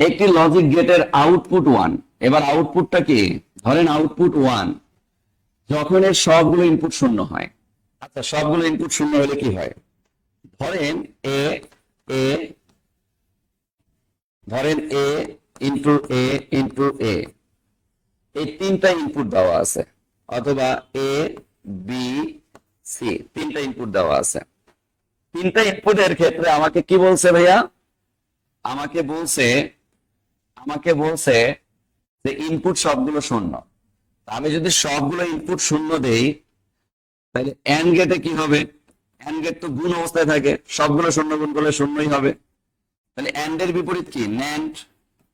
একটি লজিক গেটের output one এবার আউটপুটটা কি? ধরেন আউটপুট ওয়ান যখন এর সবগুলো ইনপুট শূন্য হয়। আচ্ছা সবগুলো ইনপুট শূন্য হলে কি হয়? ধরেন এ এ ধরেন এ ইন্টু এ ইন্টু এ এই তিনটা ইনপুট দেওয়া আছে। অথবা এ বি সি তিনটা ইনপুট দেওয়া আছে। তিনটা ইনপুটের ক্ষেত্রে আমাকে কি বলছে ভাইয়া? আমাকে বলছে আমাকে বলছে যে ইনপুট সবগুলো শূন্য। আমি যদি সবগুলো ইনপুট শূন্য দেই, তাহলে এন গেটে কি হবে? এন গেট তো গুণ অবস্থায় থাকে। সবগুলো শূন্য গুণ করলে শূন্যই হবে। তাহলে এন্ড এর বিপরীত কি? ন্যান্ড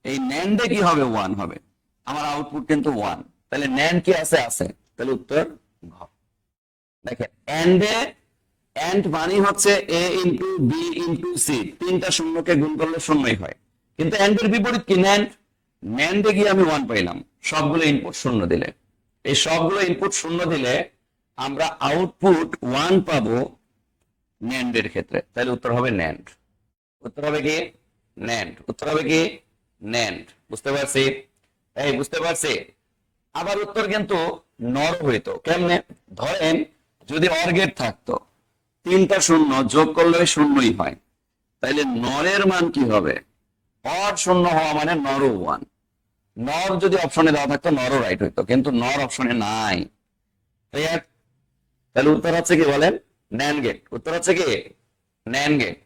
এই ন্যান্ডে কি হবে? ওয়ান হবে। আমার আউটপুট কিন্তু ওয়ান তাহলে ন্যান্ড কি আছে? আছে। তাহলে উত্তর ঘ। দেখেন এন্ডে এন্ড মানে হচ্ছে A into B into C তিনটা শূন্যকে গুণ করলে শূন্যই হয়। কিন্তু এর বিপরীত কি? ন্যান্ড ন্যান্ডে গিয়ে আমি ওয়ান পাইলাম। সবগুলো ইনপুট শূন্য দিলে। এই সবগুলো ইনপুট শূন্য দিলে আমরা আউটপুট ওয়ান পাবো ন্যান্ডের ক্ষেত্রে। তাহলে উত্তর হবে ন্যান্ড উত্তর হবে কি? ন্যান্ড উত্তর হবে কি? ন্যান্ড বুঝতে পারছি? এই বুঝতে পারছি? আবার উত্তর কিন্তু নর হইতো। কেমনে? ধরেন যদি অর্গেট থাকতো, তিনটা শূন্য যোগ করলে শূন্যই হয়। তাইলে নরের মান কি হবে? অর শূন্য হওয়া মানে নর ওয়ান নর যদি অপশনে দেওয়া থাকতো নরও রাইট হইতো। কিন্তু নর অপশনে নাই। তাহলে উত্তর হচ্ছে কি বলেন? ন্যান গেট উত্তর হচ্ছে কি? NAND gate